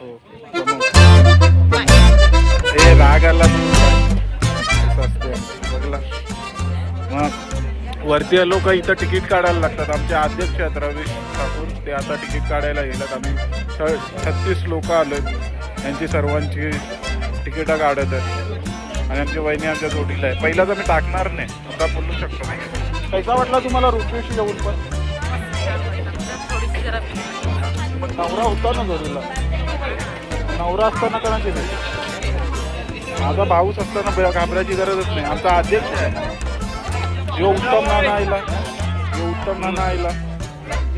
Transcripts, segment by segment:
हो, हे रागाला बघला. मग वरती लोक इथं तिकीट काढायला लागतात. आमचे अध्यक्ष आहेत रवीश ठाकूर. ते आता तिकीट काढायला गेलेत. आम्ही छ- छत्तीस लोक आलोत त्यांची सर्वांची तिकीटं काढत आहेत. आणि आमची वहिनी आमच्या जोडीला आहे. पहिला तर मी टाकणार नाही. आता बोलू शकतो नाही कैसा वाटला तुम्हाला रुपेश येऊन पण? पण नवरा होता ना जोडीला. नवरा असताना कोणाची नाही. माझा भाऊच असताना घाबरायची गरजच नाही. आमचा अध्यक्ष आहे. यो उत्तम नाना आईला. यो उत्तम नाना आईला.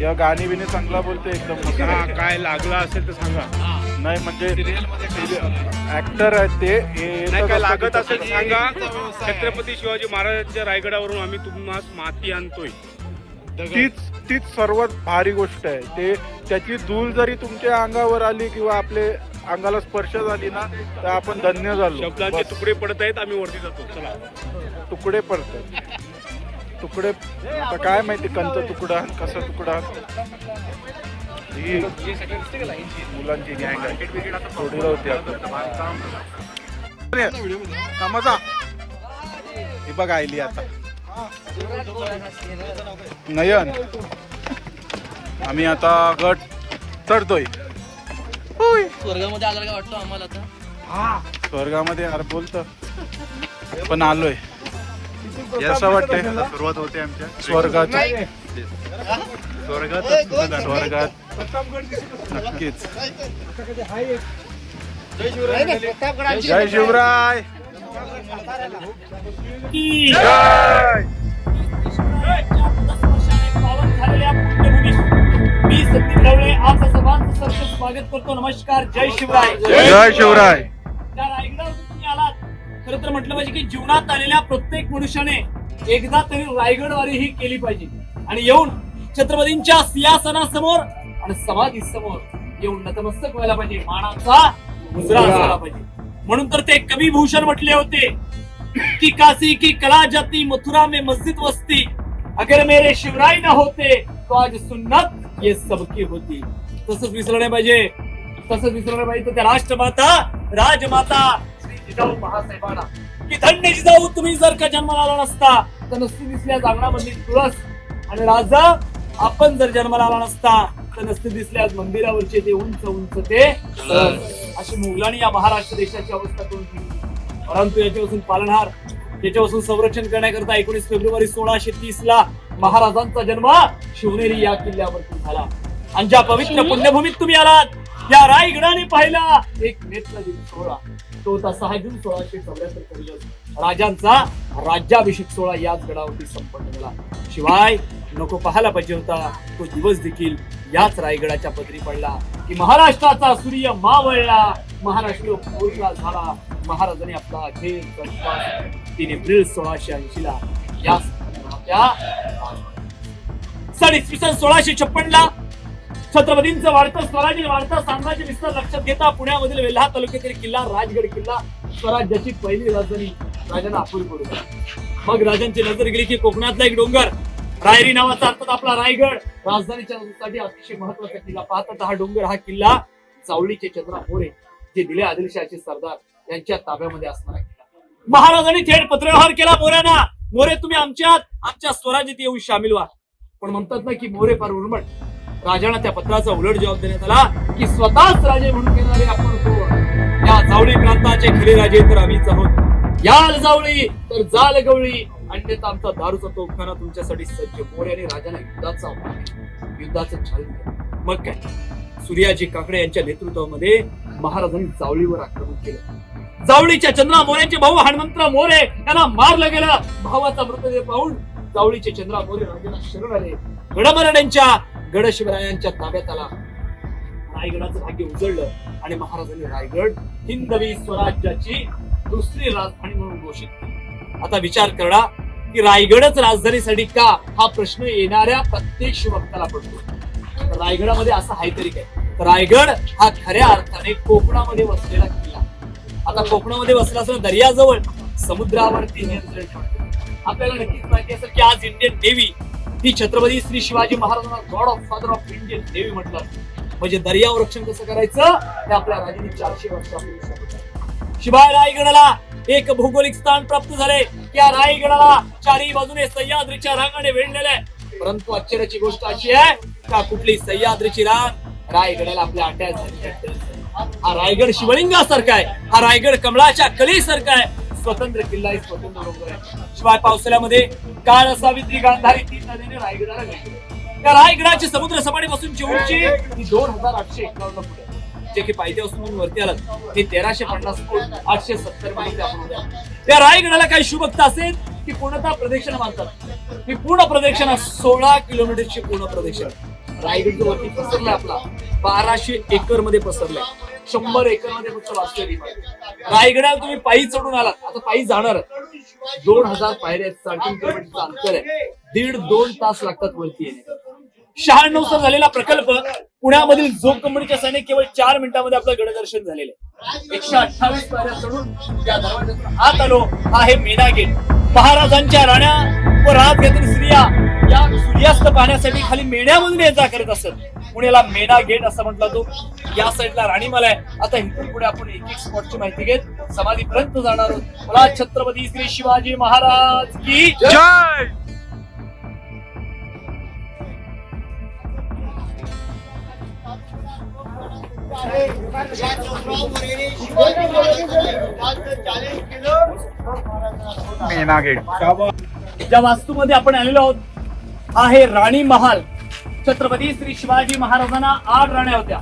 या गाणी बिणी चांगला बोलते एकदम काय लागला असेल तर सांगा. नाही म्हणजे ऍक्टर आहेत ते. काय लागत. असेल सांगा. छत्रपती शिवाजी महाराजांच्या रायगडावरून आम्ही तुम्हाला माती आणतोय. तीच तीच सर्वात भारी गोष्ट आहे. ते त्याची धूळ जरी तुमच्या अंगावर आली किंवा आपले अंगाला स्पर्श झाली ना तर आपण धन्य झालो. शब्दांचे बस. तुकडे पडत आहेत आम्ही वरती जातो. चला. तुकडे पडतात तुकडे आता काय माहिती कंच तुकडा कसा तुकडा ही मुलांची गँग आहे. जोडीला होती समजा ही बघ आयली आता. नयन. आम्ही आता गट चढतोय. स्वर्गामध्ये आला का वाटतो आम्हाला आता? स्वर्गामध्ये यार बोलत पण आलोय. असं वाटतंय. सुरुवात होते आमच्या. स्वर्गात. स्वर्गात. स्वर्गात नक्कीच. जय शिवराय. जय मी संदीप स्वागत करतो. नमस्कार. जय शिवराय. जय शिवराय. त्या रायगडावर तुम्ही आलात. खरं तर म्हटलं पाहिजे की जीवनात आलेल्या प्रत्येक मनुष्याने एकदा तरी रायगडवारी ही केली पाहिजे. आणि येऊन छत्रपतींच्या सिंहासनासमोर आणि समाधी समोर येऊन नतमस्तक व्हायला पाहिजे. मानाचा मुजरा असायला पाहिजे. म्हणून तर ते कवी भूषण म्हटले होते की काशी की कला जाती मथुरा में मस्जिद वस्ती. अगर मेरे शिवराय न होते तो आज सुन्नत ये सबकी होती. तसंच विसरलं नाही पाहिजे. तसंच विसरलं नाही पाहिजे त्या राष्ट्रमाता राजमाता श्री जिजाऊ महासाहेबांना. की धन्य जिजाऊ तुम्ही जर का जन्माला आला नसता तर नसती दिसल्या जागणामधली तुळस आणि राजा आपण जर जन्माला आला नसता तर नसती दिसल्या मंदिरावरचे ते उंच उंच ते अशी मुघलांनी या महाराष्ट्र देशाची अवस्था करून दिली परंतु याच्यापासून पालनहार याच्यापासून संरक्षण करण्याकरता एकोणीस फेब्रुवारी सोळाशे तीस ला महाराजांचा जन्म शिवनेरी या किल्ल्यावरती झाला. आणि ज्या पवित्र पुण्यभूमीत तुम्ही आलात या रायगडाने पाहिला. एक नेत्र दिन सोहळा. तो होता सहा जून सोळाशे चौऱ्याहत्तर दिवस राजांचा राज्याभिषेक सोहळा याच गडावरती संपन्न झाला. शिवाय नको पाहायला पाहिजे होता. तो दिवस देखील याच रायगडाच्या पदरी पडला. की महाराष्ट्राचा सूर्य मावळला. महाराष्ट्र पोचला झाला. महाराजांनी आपला श्वास तीन एप्रिल सोळाशे ऐंशी ला या सन सोळाशे छप्पन ला छत्रपतींचं वाढतं स्वराज्य वाढतं साम्राज्य विस्तार लक्षात घेता पुण्यामधील वेल्हा तालुक्यातील किल्ला राजगड किल्ला स्वराज्याची पहिली राजधानी राजांना आपुल पडू मग राजांची नजर गेली की कोकणातला एक डोंगर रायरी नावाचा अर्थात आपला रायगड. राजधानीच्या साठी अतिशय महत्त्वाचा किल्ला पाहतात. हा डोंगर हा किल्ला चावडीचे चंद्रा मोरे जे दिले आदिलशाहचे सरदार यांच्या ताब्यामध्ये असणारा किल्ला. महाराजांनी थेट पत्रव्यवहार केला मोऱ्यांना. मोरे तुम्ही आमच्यात आमच्या स्वराज्यात येऊन सामील व्हा. पण म्हणतात ना की मोरे फार उर्मट. राजांना त्या पत्राचा उलट जबाब देण्यात आला की स्वतःच राजे म्हणून घेणारे आपण कोण या जावळी प्रांताचे खरे राजे तर आम्हीच आहोत. याल जावळी तर जाल गवळी. अन्यथा आमचा दारूचा तोफखाना तुमच्यासाठी सज्ज मोरे आणि राजांना युद्धाचा युद्धाचं छान मग काय? सूर्याजी काकडे यांच्या नेतृत्वामध्ये महाराजांनी जावळीवर आक्रमण केलं. जावळीच्या चंद्रा मोऱ्यांचे भाऊ हनुमंतराव मोरे यांना मारलं गेलं. भावाचा मृतदेह पाहून जावळीचे चंद्रा मोरे राजाला शरण आले. गडमराड्यांच्या गडशिवरायांच्या ताब्यात आला रायगडाचं भाग्य उजळलं आणि महाराजांनी रायगड हिंदवी स्वराज्याची दुसरी राजधानी म्हणून घोषित केली. आता विचार करा की रायगडच राजधानीसाठी का हा प्रश्न येणाऱ्या प्रत्येक शिवभक्ताला पडतो. रायगडामध्ये असं आहे तरी काय रायगड हा खऱ्या अर्थाने कोकणामध्ये वसलेला किल्ला. आता कोकणामध्ये वसला असं दर्याजवळ समुद्रावरती नियंत्रण ठेवतो आपल्याला नक्कीच माहिती असेल की आज इंडियन नेव्ही ती छत्रपती श्री शिवाजी महाराजांना god of father of Indian navy म्हटलं. म्हणजे दर्यावर रक्षण कसं करायचं? हे आपल्या राजाने चारशे वर्षापूर्वी शिवाय रायगडाला एक भौगोलिक स्थान प्राप्त झाले. त्या रायगडाला चारही बाजूने सह्याद्रीच्या रांगाने वेढलेले आहे. परंतु आश्चर्याची गोष्ट अशी आहे का कुठली सह्याद्रीची रांग रायगडाला आपल्या अटॅच झाली हा रायगड शिवलिंगासारखा आहे. हा रायगड कमळाच्या कलेसारखा आहे. स्वतंत्र किल्ला आहे स्वतंत्र डोंगर आहे. शिवाय पावसाळ्यामध्ये काळ सावित्री गांधारी तीन नदीने रायगडाला मिळते त्या रायगडाची समुद्र सपाटीपासून उंची ही दोन हजार आठशे एकावन्न फुट. जे की पायथ्यापासून तुम्ही वरती आलात हे तेराशे पन्नास फूट आठशे सत्तर माहिती आपण उद्या. त्या रायगडाला काही शुभक्ता असेल की पूर्णतः प्रदक्षिणा मानतात. ही पूर्ण प्रदक्षिणा सोळा किलोमीटरची पूर्ण प्रदक्षिणा. रायगड जो वरती पसरलाय आपला. बाराशे एकरमध्ये पसरलाय. शंभर एकरमध्ये फक्त वास्तव्य रायगडाला तुम्ही पायी चढून आलात. आता पायी जाणार दोन हजार पायऱ्या आहेत, साडेतीन अंतर आहे. दीड दोन तास लागतात वरती येणे. शहाण्णव चा झालेला प्रकल्प पुण्यामधील झोप कंपनीच्या सैनिक केवळ चार मिनिटांमध्ये आपलं गडदर्शन झालेलं आहे. एकशे अठ्ठावीस पायऱ्या चढून आत आलो. हा आहे मेना गेट. महाराजांच्या राण्या व राजघातील स्त्रिया या सूर्यास्त पाहण्यासाठी खाली मेण्यामधून ये जा करत असत. पुण्याला मेना गेट असं म्हटला तो या साईडला राणीमाला आहे. आता इथून पुढे आपण एक एक स्पॉटची माहिती घेत समाधीपर्यंत जाणार आहोत. मला छत्रपती श्री शिवाजी महाराज की जय! ज्या वास्तूमध्ये आपण आलेलो आहोत आहे राणी महाल. छत्रपती श्री शिवाजी महाराजांना आठ राण्या होत्या.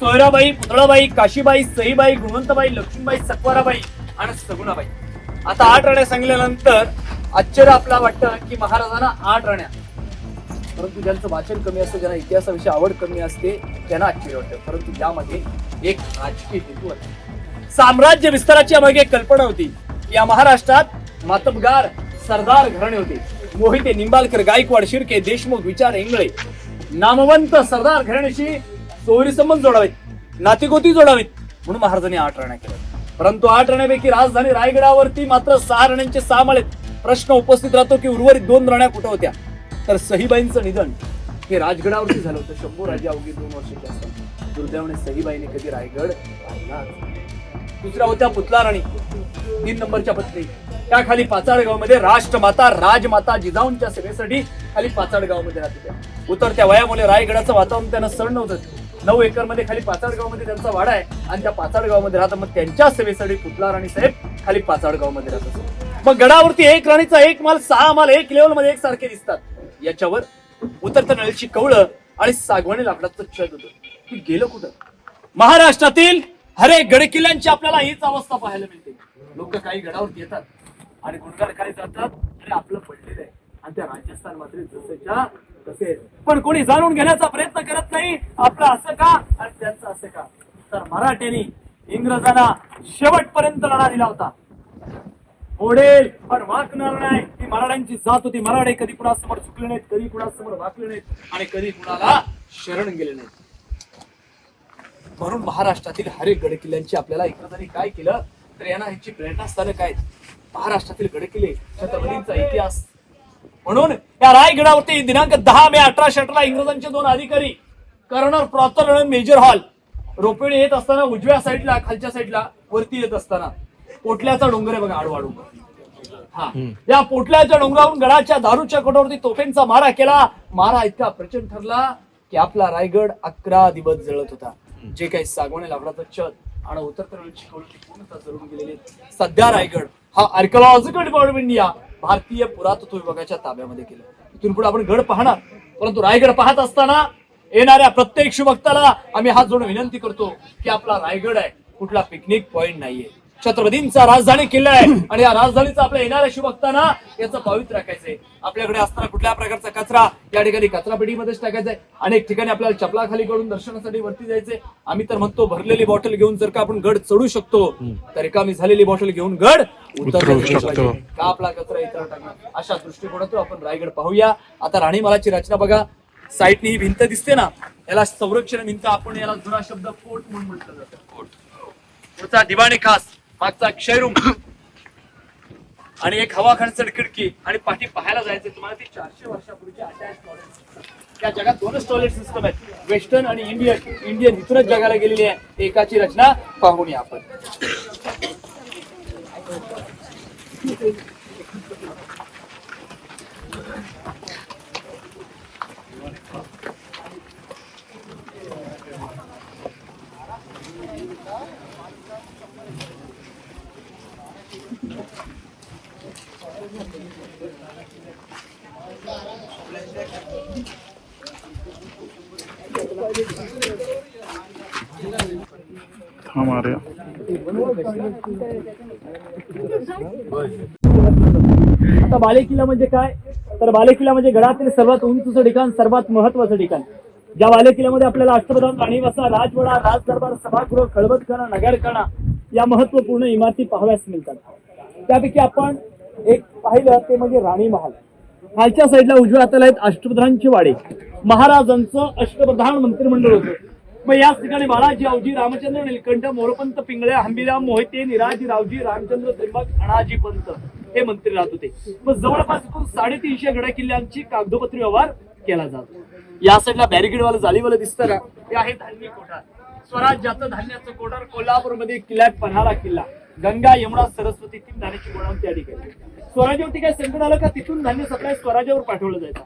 सोयराबाई पुतळाबाई काशीबाई सईबाई गुणवंतबाई लक्ष्मीबाई सकवाराबाई आणि सगुणाबाई. आता आठ राण्या सांगितल्यानंतर आश्चर्य आपला वाटतं की महाराजांना आठ राण्या. परंतु ज्यांचं वाचन कमी असतं ज्यांना इतिहासाविषयी आवड कमी असते त्यांना आश्चर्य वाटतं. परंतु त्यामध्ये एक राजकीय हेतू आहे. साम्राज्य विस्ताराची मागे एक कल्पना होती. या महाराष्ट्रात मातबगार सरदार घराणे होते. मोहिते निंबाळकर गायकवाड शिर्के देशमुख विचार इंगळे. नामवंत सरदार घराण्याशी सोयरी संबंध जोडावेत. नातेगोती जोडावेत. म्हणून महाराजांनी आठ राण्या केल्या. परंतु आठ राण्यापैकी राजधानी रायगडावरती मात्र सहा राण्यांचे सहा माळे प्रश्न उपस्थित राहतो की उर्वरित दोन राण्या कुठं होत्या? तर सहीबाईंचं निधन हे राजगडावरती झालं होतं. शंभू राजा अवघी दोन वर्षाचे असतात. दुर्दैवाने सहीबाईने कधी रायगड दुसऱ्या होत्या पुतला राणी तीन नंबरच्या पत्नी. त्या खाली पाचाड राष्ट्रमाता राजमाता जिजाऊंच्या सेवेसाठी खाली पाचाडगावमध्ये राहत होत्या. उतरत्या वयामुळे रायगडाचं वातावरण त्यांना सण नव्हतं. नऊ एकरमध्ये खाली पाचाडगावमध्ये त्यांचा वाडा आहे आणि त्या पाचाडगावमध्ये राहतात. मग त्यांच्या सेवेसाठी पुतला राणी साहेब खाली पाचाडगावमध्ये मध्ये राहत असतात मग गडावरती एक राणीचा एक माल सहा माल एक लेवलमध्ये एकसारखे दिसतात. याच्यावर उतरत्या नळीची कवळं आणि सागवानी लाकडाचं छत होतं की गेलं कुठं? महाराष्ट्रातील हरे गडकिल्ल्यांची आपल्याला हीच अवस्था पाहायला मिळते. लोक काही गडावर येतात आणि गुणगार काही जातात आणि आपलं पडलेलं आहे. आणि त्या राजस्थान मात्र जसेच्या तसे. पण कोणी जाणून घेण्याचा प्रयत्न करत नाही. आपलं असं का? आणि त्यांचं असं का? तर मराठ्यांनी इंग्रजांना शेवटपर्यंत लढा दिला होता. ओढेल पण वाकणार नाही. ती मराठ्यांची जात होती. मराठे कधी कुणासमोर चुकले नाहीत कधी कुणासमोर वाकले नाहीत आणि कधी कुणाला शरण गेले नाहीत. म्हणून महाराष्ट्रातील हरेक गडकिल्ल्यांची आपल्याला इंग्रजांनी काय केलं तर यांना ह्याची प्रेरणास्थानक आहेत. महाराष्ट्रातील गडकिल्ले छत्रपतींचा इतिहास. म्हणून या रायगडावरती दिनांक दहा मे अठराशे अठरा इंग्रजांचे दोन अधिकारी कर्नल प्रॉतर आणि मेजर हॉल रोपेडे येत असताना उजव्या साईडला खालच्या साईडला वरती येत असताना. पोटल्याचा डोंगर आहे बघा आडवा डोंगर हा या पोटल्याच्या डोंगरावरून गडाच्या दारूच्या कोटावरती तोफेंचा मारा केला. मारा इतका प्रचंड ठरला की आपला रायगड अकरा दिवस जळत होता. जे काही सागवाने लाकडाचं छत आणि उतरकरणाची कवळती पूर्णतः जळून गेलेली. सध्या रायगड हा आर्किओलॉजिकल डिपार्टमेंट इंडिया भारतीय पुरातत्व विभागाच्या ताब्यामध्ये केलं. इथून पुढे आपण गड पाहणार. परंतु रायगड पाहत असताना येणाऱ्या प्रत्येक शुभक्ताला आम्ही हात जोडून विनंती करतो की आपला रायगड आहे. कुठला पिकनिक पॉइंट नाहीये. छत्रपतींचा राजधानी किल्ला आहे. आणि या राजधानीचा आपल्या येणाऱ्या शुभक्तांना याचं पावित्र्य राखायचंय. आपल्याकडे असताना कुठल्या प्रकारचा कचरा या ठिकाणी कचरा पेटीमध्येच टाकायचा आहे अनेक ठिकाणी आपल्याला चपला खाली करून दर्शनासाठी वरती जायचंय. आम्ही तर म्हणतो भरलेली बॉटल घेऊन जर का आपण गड चढू शकतो तर रिकामी झालेली बॉटल घेऊन गड उतरू शकतो. का आपला कचरा इतर टाकणार? अशा दृष्टिकोनातून आपण रायगड पाहूया. आता राणीमालाची रचना बघा. साईडनी ही भिंत दिसते ना याला संरक्षण भिंत आपण याला जुना शब्द पोट म्हणून म्हटलं जातं. पोट पुढचा दिवाणी खास. मागचा क्षयरूम आणि एक हवा खणचड खिडकी आणि पाठी पाहायला जायचं तुम्हाला ती चारशे वर्षापूर्वीची अटॅच टॉयलेट त्या जगात दोनच टॉयलेट सिस्टम आहेत. वेस्टर्न आणि इंडियन इंडियन इथूनच जगाला गेलेली आहे. एकाची रचना पाहून आपण. आता बालेकिल्ला म्हणजे काय? तर बालेकिल्ला म्हणजे गडातील सर्वात उंचचं ठिकाण सर्वात महत्वाचं ठिकाण. ज्या बालेकिल्ल्यामध्ये आपल्याला अष्टप्रधान राणीवासा राजवाडा राज दरबार सभागृह खळबतखाना नगरखाना या महत्त्वपूर्ण इमारती पाहाव्यास मिळतात. त्यापैकी आपण एक पाहिलं ते म्हणजे राणी महाल. खालच्या साईडला उजव्या हाताला आहेत अष्टप्रधानचे वाडे. महाराजांचं अष्टप्रधान मंत्रिमंडळ होतं. मग याच ठिकाणी बाळाजी आवजी रामचंद्र निलकंठ मोरपंत पिंगळ्या हंबीराम मोहिते निराजी रावजी रामचंद्र त्रिंबक अणाजी पंत हे मंत्री राहत होते. मग जवळपास एकूण साडेतीनशे गड किल्ल्यांची कागदोपत्री व्यवहार केला जातो. या साईडला बॅरिकेडवाला जालीवाला दिसतं ना ते आहे धान्य कोठार. स्वराज्याचं धान्याचं कोठार कोल्हापूरमध्ये किल्ल्यात पन्हाळा किल्ला. गंगा यमुना सरस्वती तीन धान्याची गोडाऊन त्या ठिकाणी. स्वराज्यावरती काय संकट आलं का तिथून धान्य सप्लाय स्वराज्यावर पाठवलं जायचं.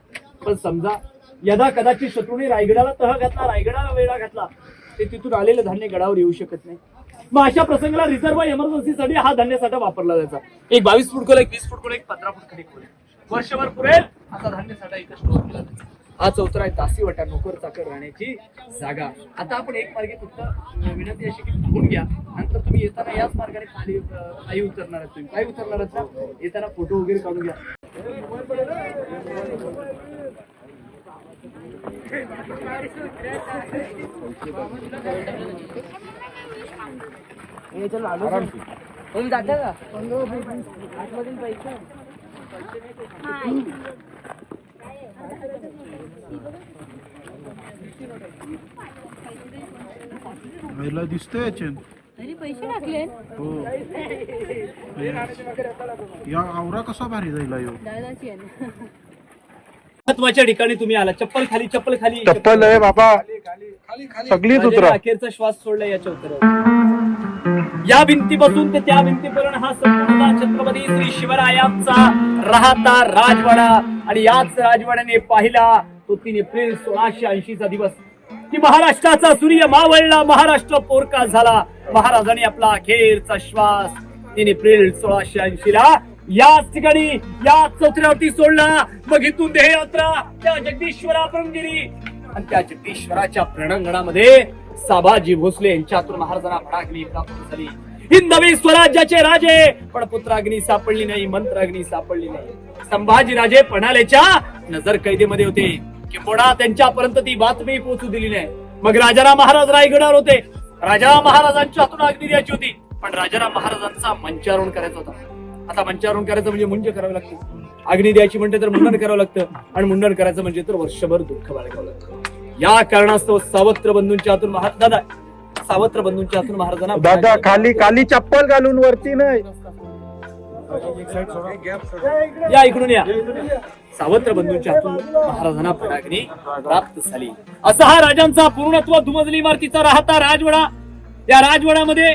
पण समजा यदा कदाचित शत्रूने रायगडाला तह घातला रायगडाला वेळा घातला ते तिथून आलेलं धान्य गडावर येऊ शकत नाही. मग अशा प्रसंगाला रिझर्व्ह इमर्जन्सीसाठी हा धान्य साठा वापरला जायचा. एक बावीस फूट खोल एक वीस फूट खोल एक पंधरा फूट खाली खोल. वर्षभर पुरेल असा धान्य साठा इथं स्टोअर केला जायचा. हा चौथरा आहे तासी वाटा नोकर चाकर राहण्याची जागा. आता आपण एक मार्गे फक्त विनंती अशी की थांबून घ्या. नंतर तुम्ही येताना याच मार्गाने खाली काही उतरणार तुम्ही. काय उतरणार येताना फोटो वगैरे काढून घ्या. जाता का आतमधून पैसे महिला दिसतोय याच्यात. तरी पैसे टाकले हो या आवरा कसा भारी जाईल ह्यो? दादाची आहे महत्त्वाच्या ठिकाणी तुम्ही आला चप्पल खाली चप्पल खाली. चप्पल आहे बाबा. सगळीच उतरा अखेरचा श्वास सोडला याच्या उत्तरावर. या भिंतीपासून ते त्या भिंतीपर्यंत हा संपूर्ण छत्रपती श्री शिवरायांचा राहता राजवाडा. आणि याच राजवाड्याने पाहिला तो तीन एप्रिल सोळाशे ऐंशी चा दिवस. की महाराष्ट्राचा सूर्य मावळला महाराष्ट्र पोरका झाला. महाराजांनी आपला अखेरचा श्वास तीन एप्रिल सोळाशे ऐंशी ला याच ठिकाणी याच चौथऱ्यावरती सोडला. मग इथून देहयात्रा त्या जगदीश्वरापर्यंत गेली आणि त्या जगदीश्वराच्या प्रणांगणामध्ये साबाजी भोसले यांच्यातून महाराजांना फडाग्नी प्राप्त झाली. हिंदवी स्वराज्याचे राजे पण पुत्राग्नी सापडली नाही मंत्राग्नी सापडली नाही. संभाजी राजे पणालेच्या नजर कैदेमध्ये होते. किंबोडा त्यांच्यापर्यंत ती बातमी पोहोचू दिली नाही. मग राजाराम महाराज रायगडावर होते. राजाराम महाराजांच्या हातून अग्नी द्यायची होती. पण राजाराम महाराजांचा मंचारोहण करायचा होता. आता मंचारोहण करायचं म्हणजे मुंज करावं लागतं. अग्नी द्यायची म्हणते तर मुंडन करावं लागतं. आणि मुंडन करायचं म्हणजे तर वर्षभर दुःख बाळगावं लागतं. या कारणास्तव सावत्र बंधूंच्या हातून दादा सावत्र बंधूंच्या हातून महाराजांना दादा खाली खाली चप्पल घालून वरती नाही. या इकडून या. सावत्र बंधूंच्या हातून महाराजांना फडाग्नी प्राप्त झाली. असा हा राजांचा पूर्णत्व दुमजली इमारतीचा राहता राजवाडा. या राजवाड्यामध्ये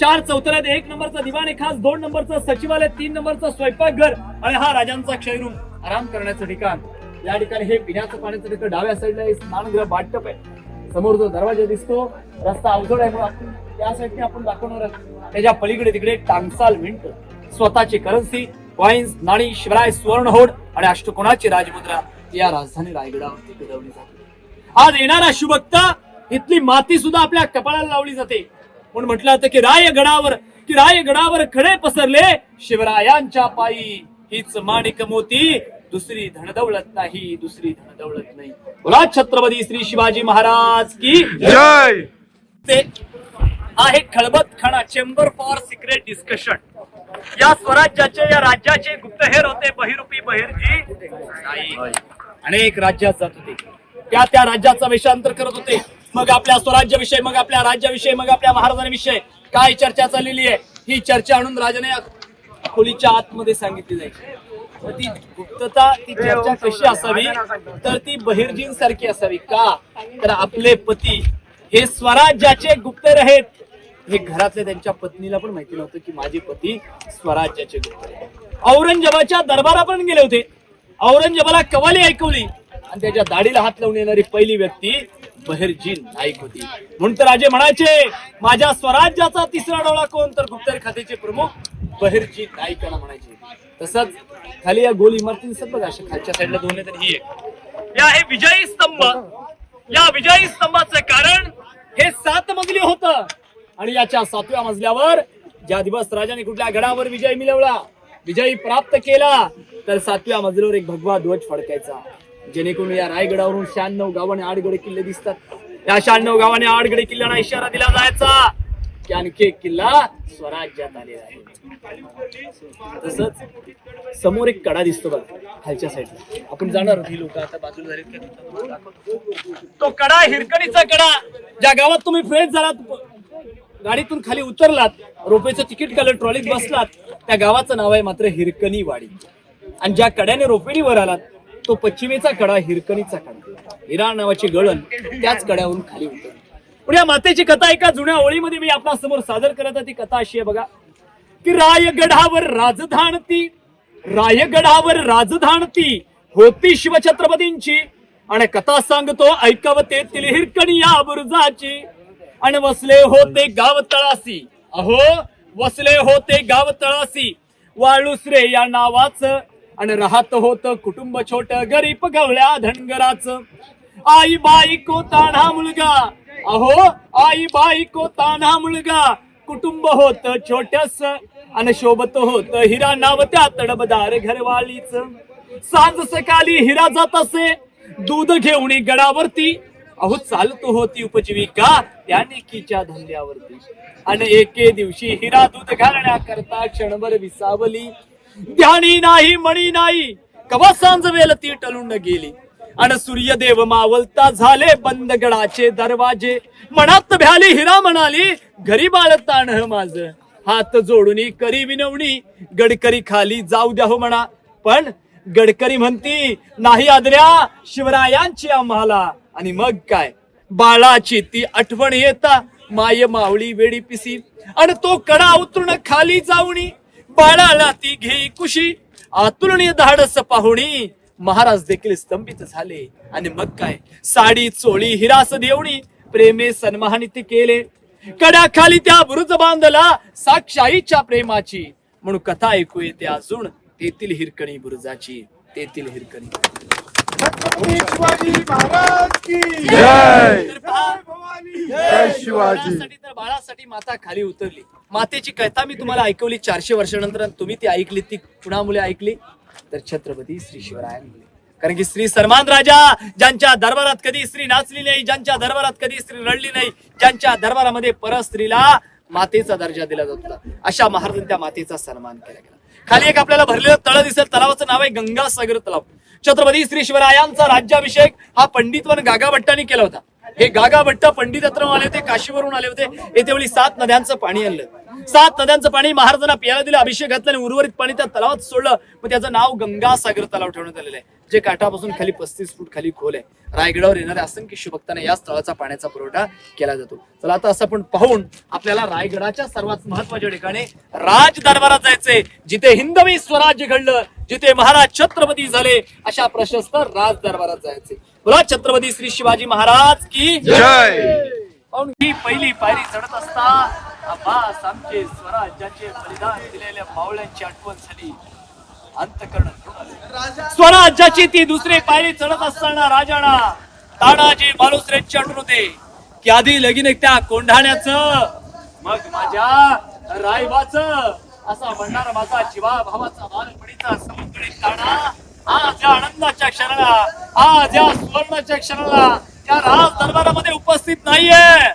चार चौथऱ्यात एक नंबरचा दिवाणे खास दोन नंबरचं सचिवालय तीन नंबरचं स्वयंपाकघर आणि हा राजांचा क्षयरूम आराम करण्याचं ठिकाण. या ठिकाणी हे पिण्याचं पाण्याचं ठिकाण डाव्या साईडला स्नानगृह बाटप आहे. समोर जो दरवाजा दिसतो रस्ता अवजड आहे म्हणून आपण त्या साईडने आपण दाखवणार आहोत. त्याच्या पलीकडे तिकडे टांगसाल मिंट स्वतःची करन्सी कॉइन्स नाणी शिवराय सुवर्णहोड आणि अष्टकोणाची राजमुद्रा या राजधानी रायगडावरती फिरवली जाते. आज येणारा शुभक्ता इथली माती सुद्धा आपल्या कपाळाला लावली जाते. म्हणून म्हटलं जातं की रायगडावर की रायगडावर खडे पसरले? शिवरायांच्या पायी हीच माणिक मोती. दुसरी धनदौलत नाही दुसरी धनदौलत नाही. बोला छत्रपती श्री शिवाजी महाराज की जय! ते आहे खळबत खाना चेंबर फॉर सिक्रेट डिस्कशन या स्वराज्याचे या राज्याचे गुप्तहेर होते बहिरूपी बहिरजी. अनेक राज्यात जात होते. त्या त्या राज्याचा वेषांतर करत होते. मग आपल्या स्वराज्याविषयी मग आपल्या राज्याविषयी मग आपल्या महाराजांविषयी काय चर्चा चाललेली आहे? ही चर्चा आणून राजाने खोलीच्या आतमध्ये सांगितली जायची. ती गुप्तता ती चर्चा कशी असावी? तर ती बहिर्जींसारखी असावी. का? तर आपले पती हे स्वराज्याचे गुप्तर आहेत. हे घरातल्या त्यांच्या पत्नीला पण माहिती नव्हतं की माझे पती स्वराज्याचे गुप्तर आहेत. औरंगजेबाच्या दरबारापर्यंत गेले होते. औरंगजेबाला कवाली ऐकवली. आणि त्याच्या दाढीला हात लावून येणारी पहिली व्यक्ती बहिर्जी नाईक होती. म्हणून तर राजे म्हणायचे माझ्या स्वराज्याचा तिसरा डोळा कोण? तर गुप्तर खात्याचे प्रमुख बहिर्जी नाईकांना म्हणायचे. तसंच खाली या गोल इमारती दिसत बघा अशा खालच्या साईडला दोन तर ही एक. या हे विजयी स्तंभ या विजयी स्तंभाचं कारण हे सात मजली होतं. आणि याच्या सातव्या मजल्यावर ज्या दिवस राजाने कुठल्या गडावर विजय मिळवला विजयी प्राप्त केला तर सातव्या मजल्यावर एक भगवा ध्वज फडकायचा. जेणेकरून या रायगडावरून शहाण्णव गावाने आठ गडे किल्ले दिसतात. या शहाण्णव गावाने आठ गडे किल्ल्यांना इशारा दिला जायचा. की आणखी एक किल्ला स्वराज्यात आलेला आहे. तसंच समोर एक कडा दिसतो बघा खालच्या साईडला. आपण जाणार ही लोक आता बाजूला. तो कडा हिरकणीचा कडा. ज्या गावात तुम्ही फ्रेश झालात गाडीतून खाली उतरलात रोपेचं तिकीट काढलं ट्रॉलीत बसलात त्या गावाचं नाव आहे मात्र हिरकणी वाडी आणि ज्या कड्याने रोपेनी वर आलात तो पश्चिमेचा कडा हिरकणीचा कडा. हिरा नावाची गळण त्याच कड्यावरून खाली उतर पण या मातेची कथा एका जुन्या ओळीमध्ये मी आपल्यासमोर सादर करत ती कथा अशी आहे बघा. की रायगडावर राजधानती रायगडावर राजधानती होती शिवछत्रपतींची. आणि कथा सांगतो ऐकावते तेथील हिरकणी या बुरुजाची. आणि वसले होते गाव तळासी अहो वसले होते गाव तळासी वाळुसरे या नावाचं आणि राहत होत कुटुंब छोट गरीब गवळ्या धनगराच. आई बाई को तान्हा मुलगा. अहो आई बाई को तान्हा मुलगा. कुटुंब होत छोटस आणि शोभत होत हिरा नाव त्या तडबदार घरवालीच. सांज सकाळी हिरा जात असे दूध घेऊन गडावरती. अहो चालतो होती उपजीविका त्या निकीच्या धंद्यावरती. आणि एके दिवशी हिरा दूध घालण्याकरता क्षणभर विसावली. ध्यानी नाही मणी नाही. कवा सांजवेल ती टलून गेली? आणि सूर्यदेव मावलता झाले बंद गडाचे दरवाजे. मनात भ्याली हिरा म्हणाली घरी बाळताण माझ. हात जोडून करी विनवणी गडकरी खाली जाऊ द्या हो म्हणा. पण गडकरी म्हणती नाही आदऱ्या शिवरायांची आम्हाला. आणि मग काय? बाळाची ती आठवण येता माय मावळी वेडी पिसी. आणि तो कडा उतरून खाली जाऊनी बाळाला ती घेई कुशी. आतुलणी धाडस पाहुणी. महाराज देखील स्तंभित झाले. आणि मग काय? साडी चोळी हिरास देवणी प्रेमे सन्मानित केले. कड्याखाली त्या बुरुज बांधला साक्षाईच्या प्रेमाची. म्हणून कथा ऐकू येते अजून. तेथील हिरकणी बुरुजाची. तेथील हिरकणी. जय! तर पहा, जय शिवाजी! बाळासाठी तर बाळासाठी माता खाली उतरली. मातेची कथा मी तुम्हाला ऐकवली चारशे वर्षानंतर आणि तुम्ही ती ऐकली ती कुणामुळे ऐकली? तर छत्रपती श्री शिवरायांमुळे. कारण की श्री सन्मान राजा ज्यांच्या दरबारात कधी स्त्री नाचली नाही ज्यांच्या दरबारात कधी स्त्री रडली नाही ज्यांच्या दरबारामध्ये परस्त्रीला मातेचा दर्जा दिला जात. होता अशा महाराजांनी त्या मातेचा सन्मान केला गेला. खाली एक आपल्याला भरलेलं तळ दिसेल तलावाचं नाव आहे गंगासागर तलाव. छत्रपती श्री शिवरायांचा राज्याभिषेक हा पंडितवन गागा भट्टाने केला होता. हे गागा भट्ट पंडित आले होते काशीवरून आले होते. येथे वेळी सात नद्यांचं पाणी आणलं. सात नद्यांचं पाणी महाराजांना प्यायला दिलं अभिषेक घातला आणि उर्वरित पाणी त्या तलावात सोडलं. मग त्याचं नाव गंगासागर तलाव ठेवण्यात आलेलं आहे. जे काठापासून खाली पस्तीस फूट खाली खोल आहे. रायगडावर येणाऱ्या असंख्य शिवभक्तांना या स्थळाचा पाण्याचा पुरवठा केला जातो. चला आता असं आपण पाहून आपल्याला रायगडाच्या सर्वात महत्त्वाच्या ठिकाणी राज दरबारात जायचंय जिथे हिंदवी स्वराज्य घडलं. जिथे महाराज छत्रपती झाले अशा प्रशस्त राज दरबारात जायचे. बोला छत्रपती श्री शिवाजी महाराज की जय! ही पहिली पायरी चढत असता आभास आमचे स्वराज्याचे बलिदान दिलेल्या मावळ्यांची आठवण झाली. अंतकरण स्वराज्याची ती दुसरी पायरी चढत असताना राजाणा तानाजी मालुसरेंची आठवण होते. की आधी लगीन एक त्या कोंढाण्याचं मग माझ्या रायबाच असा म्हणणारा माझा जीवा भावाचा बालपणीचा समुद्रित काढा आज या आनंदाच्या क्षणाला आज या सुवर्णाच्या क्षणाला त्या राज दरबारामध्ये उपस्थित नाहीये.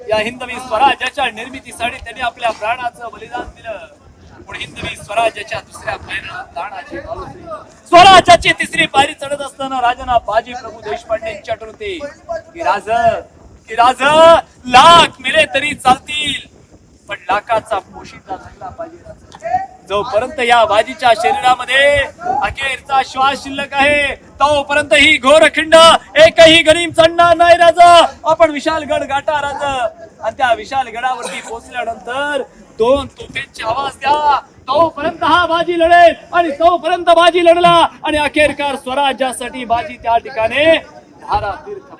या हिंदवी स्वराज्याच्या निर्मितीसाठी त्यांनी आपल्या प्राणाचं बलिदान दिलं. पण हिंदवी स्वराज्याच्या दुसऱ्या पायरीला स्वराज्याची तिसरी पायरी चढत असताना राजांना बाजी प्रभू देशपांडे यांची आठवण होते. की राज की राज लाख मिले तरी चालतील. पण लाखाचा पोशिंदा झाला पाहिजे. जोपर्यंत या बाजीच्या शरीरामध्ये अखेरचा श्वास शिल्लक आहे तोपर्यंत ही घोरखिंड एकही गरीम चढणार नाही राजा. आपण विशाल गड गाठा राजा. आणि त्या विशाल गडावरती पोहोचल्यानंतर दोन तोफेंचे आवाज द्या. तोपर्यंत हा बाजी लढेल आणि तोपर्यंत बाजी लढला आणि अखेरकार स्वराज्यासाठी बाजी त्या ठिकाणी धारा तीर्थ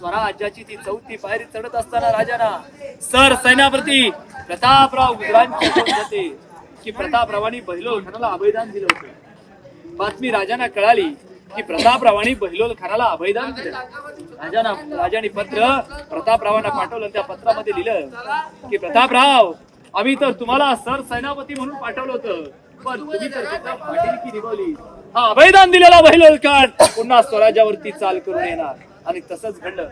स्वराज्याची ती चौथी पायरी चढत असताना राजाना सर सैन्याप्रती प्रतापराव गुजरांची की प्रतापरावांनी बहिलोल खानाला अभयदान दिलं होतं. बातमी राजांना कळाली की प्रतापरावांनी बहिलोल खानाला अभयदान दिलं. राजाना राजाने पत्र प्रतापरावांना पाठवलं त्या पत्रामध्ये लिहिलं की प्रतापराव आम्ही तर तुम्हाला सर सेनापती म्हणून पाठवलं होतं पण तुम्ही तर पाठीलकी निभावली. हा अभयदान दिलेला बहिलोल खान पुन्हा स्वराज्यावरती चाल करून येणार. आणि तसंच घडलं.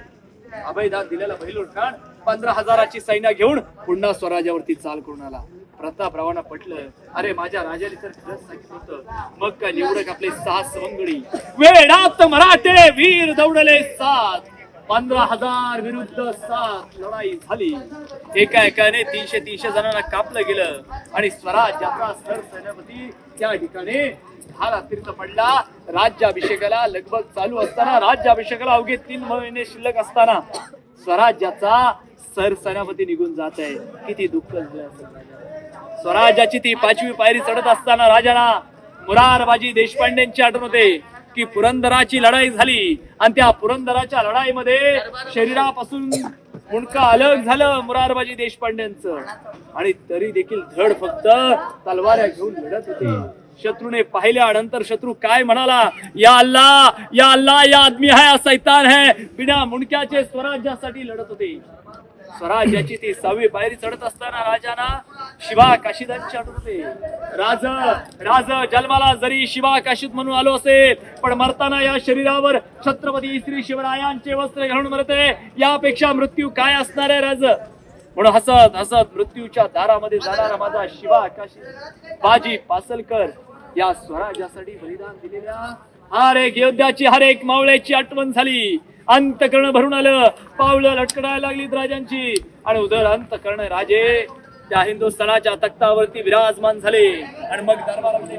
अभयदा दिलेला बहिलोल ठाण पंधरा हजाराची सैन्य घेऊन पुन्हा स्वराज्यावरती चाल करून आला. प्रतापरावांना पटलं. अरे माझ्या राजाने तर खरंच सांगितलं होतं. मग काय निवडक आपले सहा सवंगडी वेळात मराठे वीर दौडले सात. पंधरा हजार विरुद्ध सात लढाई झाली. एका एकाने तीनशे तीनशे जणांना कापलं गेलं आणि स्वराज्याचा सर सेनापती त्या ठिकाणी हा रात्रीचा पडला. राज्याभिषेकाला लगभग चालू असताना राज्याभिषेकाला अवघे तीन महिने शिल्लक असताना स्वराज्याचा सर सेनापती निघून जात आहे किती दुःख स्वराज्याची ती पाचवी पायरी चढत असताना राजाला मुरारबाजी देशपांडेंची आठवण होते. की पुरंदराची लढाई झाली. आणि त्या पुरंदराच्या लढाईमध्ये शरीरापासून मुंडका अलग झालं मुरारबाजी देशपांडेंचं आणि तरी देखील धड फक्त तलवाऱ्या घेऊन लढत होते. शत्रूने पाहिल्यानंतर शत्रू काय म्हणाला? या अल्लाह या अल्लाह या आदमी है सैतान है बिना मुंडक्याचे स्वराज्यासाठी लढत होते. स्वराज्याची ती सहावी पायरी चढत असताना राजाना शिवा काशीदांची आठवते राज राज जन्माला जरी शिवा काशीद म्हणून आलो असेल पण मरताना या शरीरावर छत्रपती श्री शिवरायांचे वस्त्र घालून मरते. यापेक्षा मृत्यू काय असणार आहे राज? म्हणून हसत हसत मृत्यूच्या दारामध्ये जाणारा माझा शिवा काशी बाजी पासलकर या स्वराज्यासाठी बलिदान दिलेल्या हर एक योद्ध्याची हर एक मावळ्याची आठवण झाली. अंतकरण भरून आलं. पावलं लटकडायला लागलीत राजांची. आणि उदर अंतकरण राजे. त्या हिंदुस्थानाच्या तख्तावरती विराजमान झाले. आणि मग दरबारामध्ये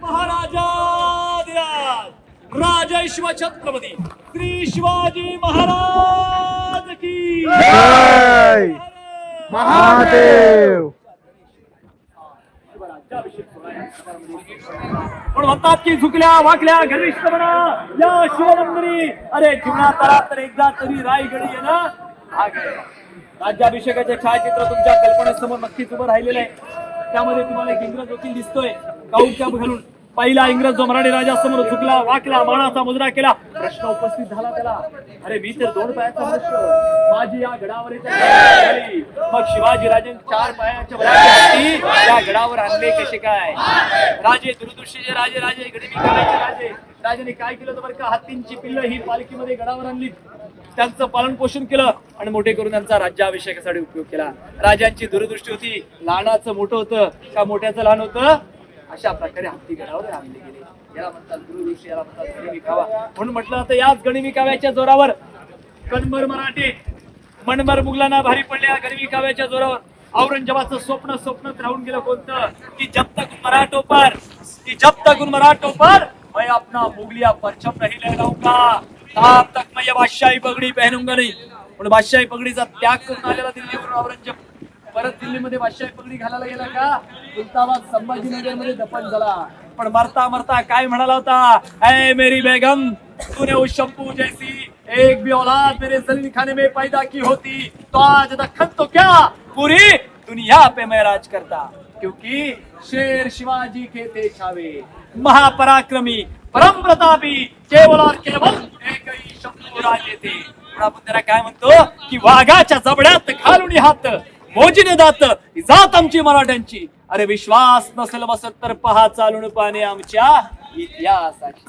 महाराजा दिराज. प्रताप पुरंदर क्षत्रिय गुणवतांश सिंहासनाधीश महाराजाधिराज राजा शिव छत्रपती. श्री शिवाजी महाराज की महादेव! पण म्हणतात की झुकल्या वाकल्या घनिष्ठपणा या शिवमंदिरी अरे तर एकदा तरी रायगडी येणं भाग आहे. राज्याभिषेकाचे छायाचित्र तुमच्या कल्पनेसमोर नक्कीच उभं राहिलेलं आहे. त्यामध्ये तुम्हाला एक इंग्रज वकील दिसतोय काऊन कॅप घालून. पहिला इंग्रज जो मराठी राजासमोर झुकला वाकला मानाचा मुजरा केला. प्रश्न उपस्थित झाला त्याला. अरे मी तर दोन पायाचा माझी या गडावर मग शिवाजी राजे चार पायाच्या या गडावर आणले कसे काय? राजे दूरदृष्टीचे राजे राजे गडबी राजे. राजाने काय केलं तर बरं का? हत्तींची पिल्ल ही पालखीमध्ये गडावर आणली. त्यांचं पालन पोषण केलं आणि मोठे करून त्यांचा राज्याभिषेकासाठी उपयोग केला. राजांची दूरदृष्टी होती. लहानाचं मोठं होतं का मोठ्याचं लहान होतं? अशा प्रकारे हत्ती गडावर आणले गेले. याला म्हणतात गुरु ऋषी याला म्हणतात गणिमी म्हणून म्हटलं जातं याच गणिमिकाव्याच्या जोरावर. कणभर मराठे मनमर मुघलांना भारी पडल्या गणिमिकाव्याच्या जोरावर. औरंगजेबाचं स्वप्न स्वप्नच राहून गेलं कोणतं? की जब तक मराठो पर की जब तक उन मराठों पर मैं अपना मुगलिया परचम नहीं लहराऊंगा तब तक मैं ये बादशाही पगड़ी पहनूंगा नहीं. म्हणून बादशाही पगडीचा त्याग करून आलेला दिल्लीवरून औरंगजेब परत दिल्लीमध्ये बादशाही पगडी घालायला गेला का? सुलताबाद संभाजीनगरमध्ये दफन झाला. पण मरता मरता काय म्हणाला होता? ऐ मेरी बेगम तूने उस शंपू जैसी एक भी औलाद मेरे जलील खाने में पैदा की होती. तो आज दखन तो क्या पूरी दुनिया पे मैं राज करता? क्योंकि शेर शिवाजी के थे छावे। महापराक्रमी परम प्रतापी केवळ और केवळ एकही शंभू राजे थे। पण आपण त्याला काय म्हणतो? की वाघाच्या जबड्यात घालून हात. मोजीने दात ही जात आमची मराठ्यांची. अरे विश्वास नसेल बसत तर पहा चालून पाने आमच्या इतिहासाची.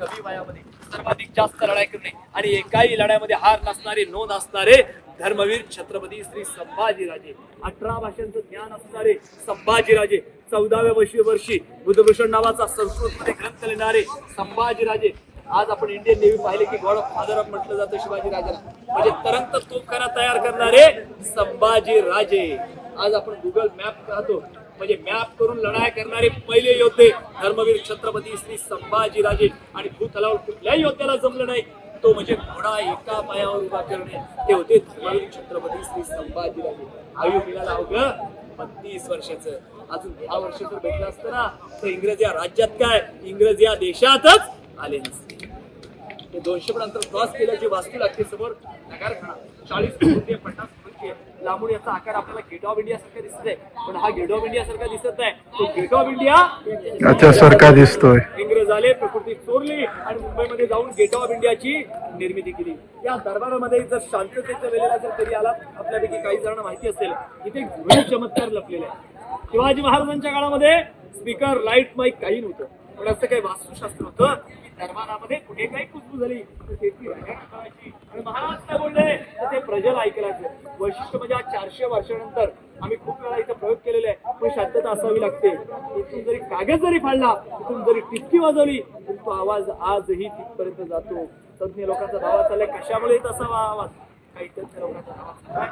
कमी वयामध्ये सर्वाधिक जास्त लढाई करणे आणि एकाही लढाईमध्ये हार नसणारे नोंद असणारे धर्मवीर छत्रपती श्री संभाजीराजे. अठरा भाषांचं ज्ञान असणारे संभाजीराजे चौदाव्या वर्षी वर्षी बुद्धभूषण नावाचा संस्कृतमध्ये ग्रंथ लिहिणारे संभाजीराजे आज आपण इंडियन नेव्ही पाहिले की गॉड ऑफ फादर ऑफ म्हटलं जातं शिवाजी राजाला. म्हणजे तरंत तोफखाना तयार करणारे संभाजी राजे. आज आपण गुगल मॅप पाहतो. म्हणजे मॅप करून लढाई करणारे पहिले योद्धे धर्मवीर छत्रपती श्री संभाजी राजे. आणि भूतलावर कुठल्याही योद्ध्याला जमलं नाही तो म्हणजे घोडा एका पायावर उभा करणे. ते होते धर्मवीर छत्रपती श्री संभाजी राजे. आयु मिळाला अवघं बत्तीस वर्षाचं. अजून दहा वर्ष जर भेटलं असतं ना. तर इंग्रज या राज्यात काय? इंग्रज या देशातच आले नसते ते दोनशे पण अंतर क्रॉस केल्याची वास्तू लागते समोर नगारखाना. चाळीस फुट पन्नास फुटचे लांबून याचा आकार आपल्याला गेट ऑफ इंडिया सारखा दिसत आहे पण हा गेट ऑफ इंडिया सारखा दिसत नाही. तो गेट ऑफ इंडिया त्याच्यासारखा दिसतोय. इंग्रज आले प्रकृती चोरली आणि मुंबईमध्ये जाऊन गेट ऑफ इंडियाची निर्मिती केली. या दरबारामध्ये जर शांततेच्या वेळेला जर कधी आला आपल्यापैकी काही जणांना माहिती असेल इथे गुढी चमत्कार लपलेला आहे शिवाजी महाराजांच्या काळामध्ये स्पीकर लाइट माईक काही नव्हतं. असं काही वास्तुशास्त्र होतं. की दरबारामध्ये कुठे काही कुजबू झाली तर त्याची रगड करायची. आणि महाराज काय बोलले? तर ते प्रजल ऐकलायचं वैशिष्ट्य म्हणजे आज चारशे वर्षानंतर आम्ही खूप वेळा इथं प्रयोग केलेला आहे. पण शांतता असावी लागते. इथून जरी कागद जरी फाडला इथून जरी टिचकी वाजवली तरी तो आवाज आजही तिथपर्यंत जातो. तज्ञ लोकांचा दावा चाललाय कशामुळे येत असावा आवाज? काही तज्ञ लोकांचा दावा चाललाय.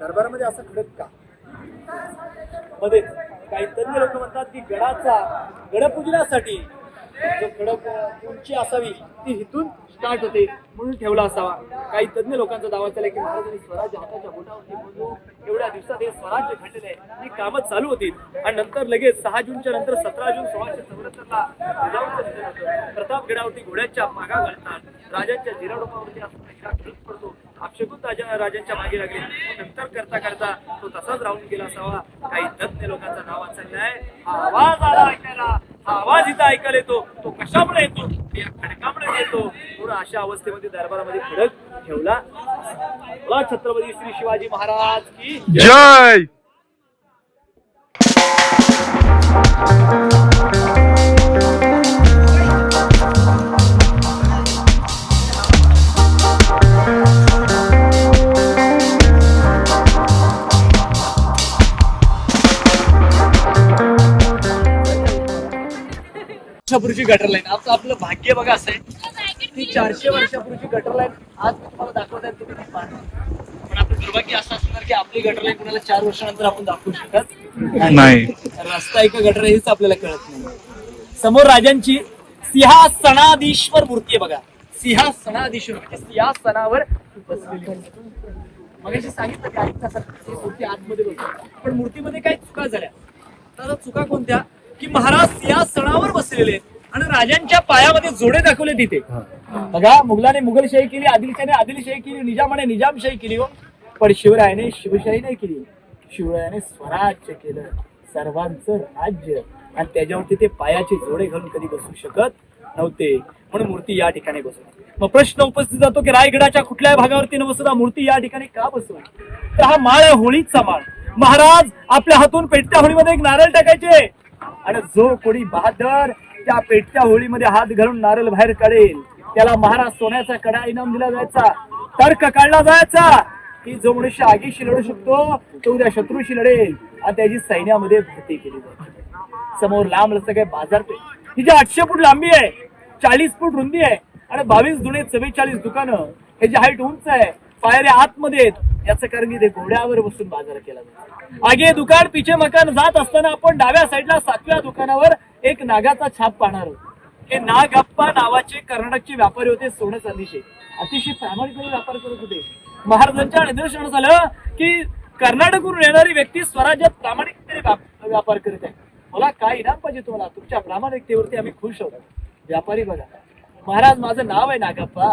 दरबारामध्ये असं खडक का? मध्ये. काही तज्ञ लोक म्हणतात की गडाचा गडपूजनासाठी जो खडक उंची असावी ती हिथून स्टार्ट होते म्हणून ठेवला असावा. काही तज्ञ लोकांचा दावा चालला की महाराजांनी स्वराज्य हाताच्या बोटावरती म्हणून एवढ्या दिवसात हे स्वराज्य घडलेलं आहे. ही कामं चालू होती. आणि नंतर लगेच सहा जूनच्या नंतर सतरा जून सोळाशे चौऱ्याहत्तरला जिजाऊचं प्रतापगडावरती घोड्याच्या मागा घालतात राजांच्या जिराडोपावरती असताना हिरा पडतो. अपशकून राजा राजांच्या मागे लागले. नंतर करता करता तो तसाच राहून गेला असावा. काही तज्ञ लोकांचा नाव चाललाय हा आवाज आला ऐकायला. हा आवाज इथं ऐकायला येतो. तो कशामुळे येतो? या खडकामुळे येतो. म्हणून अशा अवस्थेमध्ये दरबारामध्ये खडक ठेवला. छत्रपती श्री शिवाजी महाराज की जय! वर्षापूर्वीची गटर लाईन आपलं आपलं भाग्य बघा असं आहे. ती चारशे वर्षापूर्वीची गटर लाईन आज तुम्हाला दाखवताय तुम्ही ती पाहता. पण आपलं दुर्भाग्य असं असणार की आपली गटर लाईन कुणाला चार वर्षानंतर आपण दाखवू शकत नाही. रस्ता एका गटर हेच आपल्याला कळत नाही. समोर राजांची सिंहासनाधीश्वर मूर्ती आहे बघा. सिंहासनाधीश्वर म्हणजे सिंहासनावर बसलेली. मगाशी सांगितलं की? ऐकता सर मूर्ती आतमध्ये बसली पण मूर्तीमध्ये काही चुका झाल्या. तर चुका कोणत्या? की महाराज या सणावर बसलेले आहेत. आणि राजांच्या पायामध्ये जोडे दाखवले तिथे. बघा मुघलाने मुघलशाही केली आदिलशाहीने आदिलशाही केली निजामाने निजामशाही केली हो. पण शिवरायाने शिवशाही नाही केली. शिवरायाने स्वराज्य केलं सर्वांचं राज्य. आणि त्याच्यावरती ते पायाचे जोडे घालून कधी बसू शकत नव्हते. म्हणून मूर्ती या ठिकाणी बसवली. मग प्रश्न उपस्थित जातो की रायगडाच्या कुठल्याही भागावरती न बसवता मूर्ती या ठिकाणी का बसवली? तर हा माळ आहे होळीचा माळ. महाराज आपल्या हातून पेटत्या होळीमध्ये एक नारळ टाकायचे. आणि जो कोणी बहादर त्या पेटत्या होळीमध्ये हात घालून नारळ बाहेर काढेल त्याला महाराज सोन्याचा कडा इनाम दिला जायचा तर्क काढला जायचा. की जो मनुष्य आगीशी लढू शकतो तो उद्या शत्रूशी लढेल आणि त्याची सैन्यामध्ये भरती केली जायची समोर लांब रस्ता बाजारपेठ ही जी आठशे फूट लांबी आहे चाळीस फूट रुंदी आहे आणि बावीस दुणे चव्वेचाळीस दुकानं हे जी हाईट उंच आहे पायऱ्या आतमध्ये आहेत याचं कारण इथे ते घोड्यावर बसून बाजार केला जातो. आगे दुकान पिछे मकान जात असताना आपण डाव्या साईडला सातव्या दुकानावर एक नागाचा छाप पाहणार आहोत. हे नागप्पा नावाचे कर्नाटकचे व्यापारी होते सोनं चांदीचे. अतिशय प्रामाणिकपणे व्यापार करत होते. महाराजांच्या निदर्शनास आलं की कर्नाटकवरून येणारी व्यक्ती स्वराज्यात प्रामाणिकपणे व्यापार करत आहे. मला काय इनाम पाहिजे तुम्हाला. तुमच्या प्रामाणिकतेवरती आम्ही खुश आहोत. व्यापारी बघा. महाराज माझं नाव आहे नागप्पा.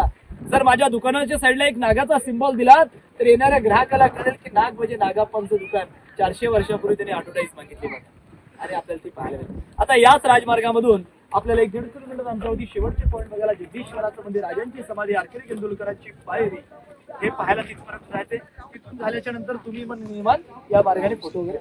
जर माझ्या दुकानाच्या साईडला एक नागाचा सिम्बॉल दिलात तर येणाऱ्या ग्राहकाला कळेल की नाग म्हणजे नागाप्पांचं दुकान. चारशे वर्षापूर्वी त्यांनी ऍडव्हर्टाईज मागितली बघा आणि आपल्याला ती पाहायला आता याच राजमार्गामधून आपल्याला एक दीड किलोमीटर अंतरावरती शेवटचे पॉईंट बघायला जगदीश्वराचं मंदिर राजांची समाधी आरकेरी किंदुलकरांची पायरी. हे पाहायला तिथपर्यंत जायचे तिथून झाल्याच्यानंतर तुम्ही मग नियमान या मार्गाने फोटो वगैरे